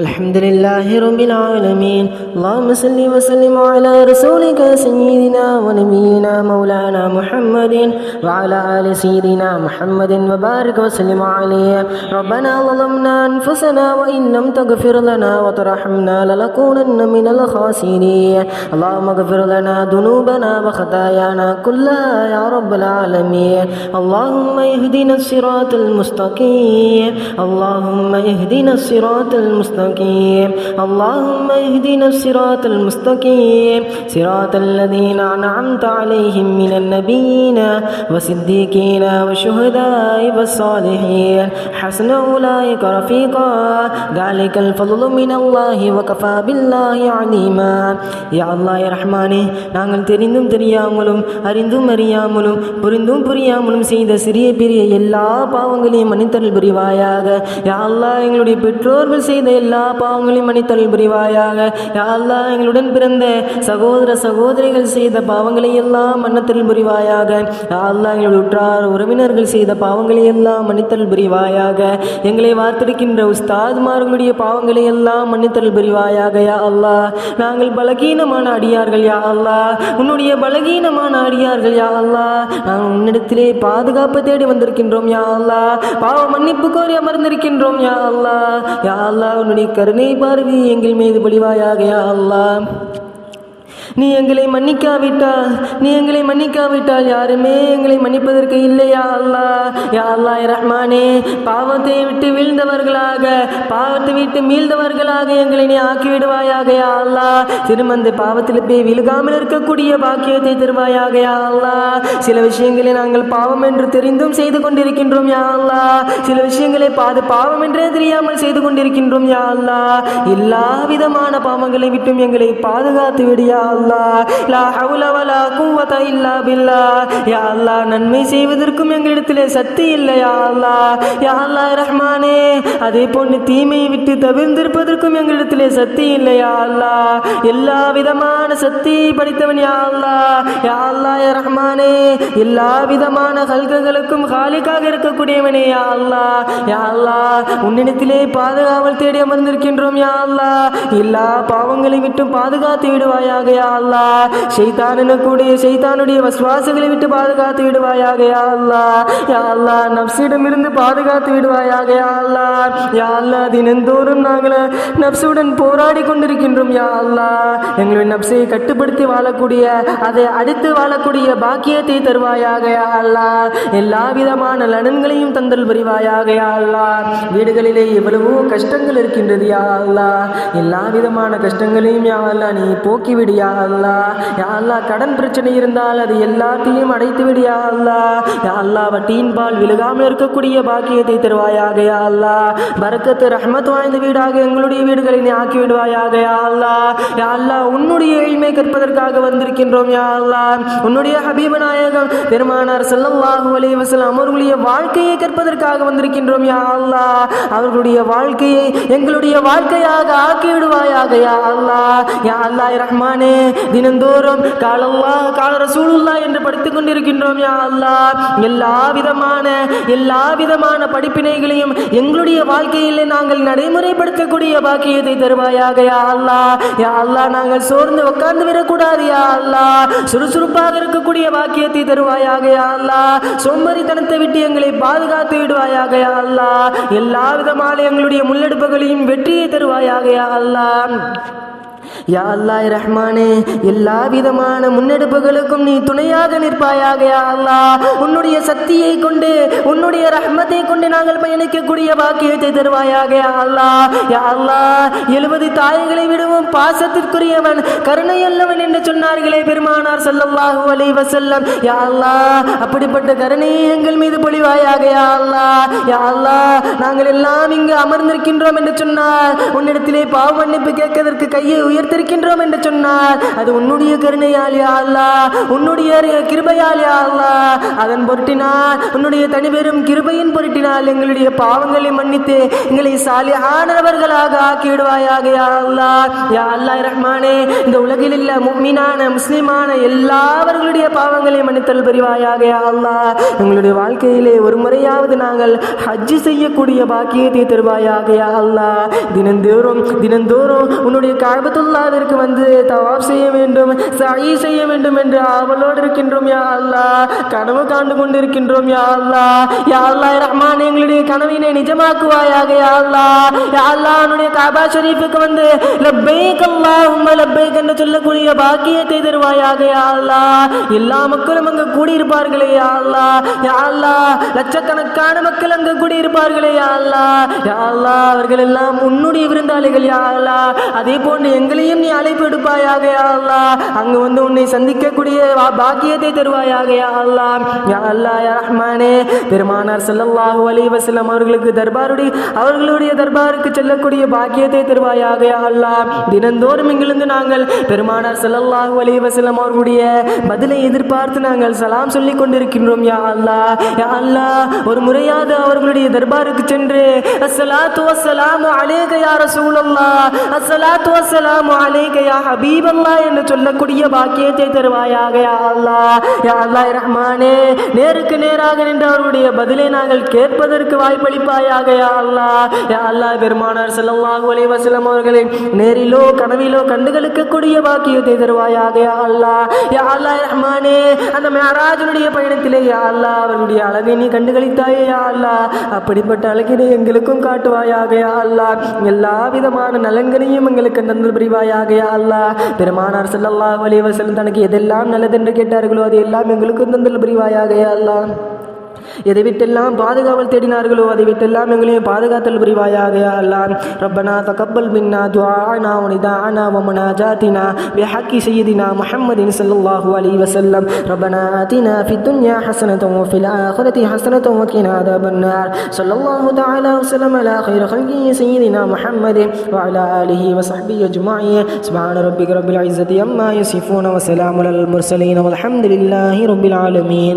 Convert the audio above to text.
الحمد لله رب العالمين. اللهم صل وسلم على رسولك سيدنا ونبينا مولانا محمد وعلى آل سيدنا محمد وبارك وسلم عليه. ربنا ظلمنا أنفسنا وإن لم تغفر لنا وترحمنا لنكونن من الخاسرين. اللهم اغفر لنا ذنوبنا وخطايانا كلها يا رب العالمين. اللهم اهدنا الصراط المستقيم. اللهم اهدنا الصراط المستقيم. اللهم اهدنا الصراط المستقيم صراط الذين أنعمت عليهم من النبيين والصديقين والشهداء والصالحين حسن أولئك رفيقا ذلك الفضل من الله وكفى بالله عليما يا الله يا رحمانே நாங்கள் தெரிந்தும் தெரியாமலும் அறிந்தும் அறியாமலும் புரிந்தும் புரியாமலும் செய்த சிறிய பெரிய எல்லா பாவங்களையும் மன்னித்தல் புரிவாயாக யா அல்லாஹ் எங்களுடைய பெற்றோர்கள் செய்த எல்லா பாவங்களையும் மன்னித்தல் புரிவாயாக. யா அல்லாஹ் எங்களுடன் பிறந்த சகோதர சகோதரிகள் செய்த பாவங்களை எல்லாம் மன்னித்தல் புரிவாயாக. யா அல்லாஹ் எங்களுடைய உற்றார் உறவினர்கள் செய்த பாவங்களை எல்லாம் மன்னித்தல் புரிவாயாக. எங்களை வார்த்தெடுக்கின்ற உஸ்தாதுமார்களுடைய பாவங்களை எல்லாம் மன்னித்தல் புரிவாயாக யா அல்லாஹ். நாங்கள் பலகீனமான அடியார்கள் யா அல்லாஹ். உன்னுடைய பலகீனமான அடியார்கள் யா அல்லாஹ். நாங்கள் உன்னிடத்திலே பாதுகாப்பு தேடி வந்திருக்கின்றோம் யா அல்லாஹ். பாவ மன்னிப்பு கோரி அமர்ந்திருக்கின்றோம் யா அல்லாஹ். யா அல்லாஹ் உன்னுடைய கருணை பார்வை எங்கள் மீது பொழிவாயாக அல்லா நீ எங்களை மன்னிக்காவிட்டால் நீ எங்களை மன்னிக்காவிட்டால் யாருமே எங்களை மன்னிப்பதற்கு இல்லையா அல்லா? யா அல்லா ரஹ்மானே பாவத்தை விட்டு வீழ்ந்தவர்களாக பாவத்தை விட்டு மீழ்ந்தவர்களாக எங்களை நீ ஆக்கிவிடுவாயாக யா அல்லா? திருமந்த பாவத்தில் போய் விழுகாமல் இருக்கக்கூடிய பாக்கியத்தை தருவாயாக யா அல்லா? சில விஷயங்களை நாங்கள் பாவம் என்று தெரிந்தும் செய்து கொண்டிருக்கின்றோம் யா அல்லா. சில விஷயங்களை பாது பாவம் என்றே தெரியாமல் செய்து கொண்டிருக்கின்றோம் யா அல்லா. எல்லா விதமான பாவங்களை விட்டும் எங்களை பாதுகாத்து விடியா லா ஹவுல வலா குவத இல்லா பில்லா யா நன்மை செய்வதற்கும் எங்களிடத்திலே சக்தி இல்லை யா யா ரஹ்மானே அதே போன்று தீமையை விட்டு தவிர்ந்திருப்பதற்கும் எங்களிடத்திலே சக்தி இல்லை யா எல்லா விதமான சக்தியை படித்தவன் யா அல்லாஹ். யா ரஹ்மானே எல்லா விதமான கல்கங்களுக்கும் காலிக்காக இருக்கக்கூடியவனே யா அல்லா யா அல்லா உன்னிடத்திலே பாதுகாவல் தேடி அமர்ந்திருக்கின்றோம் யா அல்லா எல்லா பாவங்களை விட்டு பாதுகாத்து விடுவாயாக யா அல்லா ஷைத்தானு கூடிய ஷைத்தானுடைய வசுவாசங்களை விட்டு பாதுகாத்து விடுவாயாக யா அல்லா யா அல்லா நப்சிடம் இருந்து பாதுகாத்து விடுவாயாக யா அல்லா யா அல்லா தினந்தோறும் நாங்கள் நப்சுடன் போராடி கொண்டிருக்கின்றோம் யா அல்லா எங்களுடைய நப்சை கட்டுப்படுத்தி வாழக்கூடிய அதை அடுத்து வாழக்கூடிய பாக்கியத்தை தருவாயாக யா அல்லா எல்லா விதமான லடன்களையும் தந்தல் புரிவாயாக யா அல்லா வீடுகளிலே எவ்வளவோ கஷ்டங்கள் இருக்கின்றது யா அல்லா எல்லா விதமான கஷ்டங்களையும் யா அல்லா நீ போக்கிவிடியா யா அல்லா யா அல்லா கடன் பிரச்சனை இருந்தால் அது எல்லாத்தையும் அடைத்து விடு யா அல்லா யா அல்லா வட்டியின் பால் விழுகாமல் இருக்கக்கூடிய பாக்கியத்தை தருவாயாக யா அல்லா பரக்கத்து ரஹமத் வாய்ந்த வீடாக எங்களுடைய வீடுகளை நீ ஆக்கி விடுவாயாக யா அல்லா யா அல்லா உன்னுடைய எளிமை கற்பதற்காக வந்திருக்கின்றோம் யா அல்லா உன்னுடைய ஹபீப நாயகம் பெருமானார் ஸல்லல்லாஹு அலி வசலாம் அவர்களுடைய வாழ்க்கையை கற்பதற்காக வந்திருக்கின்றோம் யா அல்லா அவர்களுடைய வாழ்க்கையை எங்களுடைய வாழ்க்கையாக ஆக்கி விடுவாயாக யா அல்லா யா அல்லா ரஹ்மானே தினந்தோறும் காலல்லா கால ரசூலுல்லா என்று படித்துக் கொண்டிருக்கின்றோம் யா அல்லா எல்லா விதமான எல்லா விதமான படிப்பினைகளையும் எங்களுடைய வாழ்க்கையிலே நாங்கள் நடைமுறைப்படுத்தக்கூடிய பாக்கியத்தை தருவாயாக யா அல்லா யா அல்லா நாங்கள் சோர்ந்து உட்கார்ந்து விடக்கூடாது யா அல்லா சுறுசுறுப்பாக இருக்கக்கூடிய பாக்கியத்தை தருவாயாக யா அல்லா சோம்பரித்தனத்தை விட்டு எங்களை பாதுகாத்து விடுவாயாக யா அல்லா எல்லா விதமான எங்களுடைய முன்னெடுப்புகளையும் வெற்றியை தருவாயாக யா அல்லா யா அல்லாஹ் ரஹ்மானே எல்லா விதமான முன்னெடுப்புகளுக்கும் நீ துணையாக நிற்பாயாக யா அல்லாஹ். உன்னுடைய சக்தியை கொண்டு உன்னுடைய ரஹ்மத்தை கொண்டு நாங்கள் பயணிக்கக்கூடிய பாக்கியத்தை தருவாயாக யா அல்லாஹ். யா அல்லா எழுபது தாய்களை விடுவோம் பாசத்திற்குரியவன் கருணையல்லவன் என்று சொன்னார்களே பெருமானார் ஸல்லல்லாஹு அலைஹி வசல்லம் யா அல்லா அப்படிப்பட்ட கருணையை எங்கள் மீது பொழிவாயாக யா அல்லாஹ். யா அல்லா நாங்கள் எல்லாம் இங்கு அமர்ந்திருக்கின்றோம் என்று சொன்னார் உன்னிடத்திலே பாவ மன்னிப்பு கேட்கதற்கு கையை உயர் உயர்த்திருக்கின்றோம் என்று சொன்னால் அது உன்னுடைய கருணையால் யா உன்னுடைய கிருபையால் யா அதன் பொருட்டினால் உன்னுடைய தனிபெரும் கிருபையின் பொருட்டினால் எங்களுடைய பாவங்களை மன்னித்து எங்களை சாலியானவர்களாக ஆக்கிவிடுவாயாக யா அல்லாஹ் யா ரஹ்மானே இந்த உலகில் இல்ல முக்மீனான முஸ்லிமான எல்லாவர்களுடைய பாவங்களை மன்னித்தல் புரிவாயாக யா அல்லா. எங்களுடைய வாழ்க்கையிலே ஒரு முறையாவது நாங்கள் ஹஜ்ஜு செய்யக்கூடிய பாக்கியத்தை தருவாயாக யா அல்லா. தினந்தோறும் தினந்தோறும் உன்னுடைய அல்லாவிற்கு வந்து தவாப் செய்ய வேண்டும் சாயி செய்ய வேண்டும் என்று ஆவலோடு இருக்கின்றோம் யா அல்லா கனவு காண்டு கொண்டிருக்கின்றோம் யா அல்லா யா அல்லா ரஹ்மான் எங்களுடைய கனவினை நிஜமாக்குவாயாக யா அல்லா யா அல்லா உன்னுடைய காபா ஷரீஃபுக்கு வந்து லப்பைக் அல்லாஹும்ம லப்பைக் என்று சொல்லக்கூடிய பாக்கியத்தை தருவாயாக யா அல்லா எல்லா மக்களும் அங்கு கூடியிருப்பார்களே யா அல்லா யா அல்லா லட்சக்கணக்கான மக்கள் அங்கு கூடியிருப்பார்களே யா அல்லா யா அல்லா அவர்கள் எல்லாம் உன்னுடைய விருந்தாளிகள் யா அல்லா அதே போன்று எங்களை எங்களையும் நீ அழைப்பு எடுப்பாயாக அல்லா அல்லாஹ். அங்கு வந்து உன்னை சந்திக்கக்கூடிய பாக்கியத்தை தருவாயாக அல்லா யா அல்லாஹ் யா ரஹ்மானே. பெருமானார் செல்லல்லாஹு அலி வசலம் அவர்களுக்கு தர்பாருடைய அவர்களுடைய தர்பாருக்கு செல்லக்கூடிய பாக்கியத்தை தருவாயாக அல்லா தினந்தோறும் இங்கிருந்து நாங்கள் பெருமானார் செல்லல்லாஹு அலி வசலம் அவர்களுடைய பதிலை எதிர்பார்த்து நாங்கள் சலாம் சொல்லி கொண்டிருக்கின்றோம் யா அல்லாஹ். யா அல்லாஹ் ஒரு முறையாவது அவர்களுடைய தர்பாருக்கு சென்று அஸ்ஸலாத்து வஸ்ஸலாமு அலைக யா ரசூலல்லாஹ். அஸ்ஸலாத்து வஸ்ஸலாமு அலைக யா என்று சொல்லக்கூடிய பாக்கியத்தை தருவாயாக யா அல்லாஹ் யா அல்லாஹ் ரஹ்மானே நேருக்கு நேராக நின்று பதிலை நாங்கள் கேட்பதற்கு வாய்ப்பளிப்பாயாக யா அல்லாஹ் யா அல்லாஹ் பெருமானார் ஸல்லல்லாஹு அலைஹி அவர்களை நேரிலோ கனவிலோ கண்டுகளுக்கக்கூடிய பாக்கியத்தை தருவாயாக யா அல்லாஹ் யா அல்லாஹ் ரஹ்மானே அந்த மேராஜனுடைய பயணத்திலே யா அல்லா அவர்களுடைய அழகை நீ கண்டுகளித்தாயே யா அல்லாஹ் அப்படிப்பட்ட அழகினை எங்களுக்கும் காட்டுவாயாக யா அல்லாஹ் எல்லா விதமான நலன்களையும் எங்களுக்கு நந்தல் புரிவாயாக யா அல்லாஹ் பெருமானார் ஸல்லல்லாஹு அலைஹி வஸல்லம் தனக்கு எதெல்லாம் நல்லதென்று கேட்டார்களோ அது எல்லாம் எங்களுக்கும் தந்தல் புரிவாயாக யா அல்லாஹ் எதை விட்டெல்லாம் பாதுகாவல் தேடினார்களோ அதை விட்டெல்லாம் எங்களையும் பாதுகாத்தல் புரிவாயாக யா அல்லாஹ் ரப்பனா தகப்பல் மின்னா துஆனா வனிதானா வமனாஜாத்தினா بحق سيدنا محمد صلى الله عليه وسلم ربنا آتنا في الدنيا حسنة وفي الآخرة حسنة وقنا عذاب النار صلى الله تعالى وسلم على خير خلقه سيدنا محمد وعلى آله وصحبه أجمعين سبحان ربك رب العزة عما يصفون وسلام على المرسلين والحمد لله رب العالمين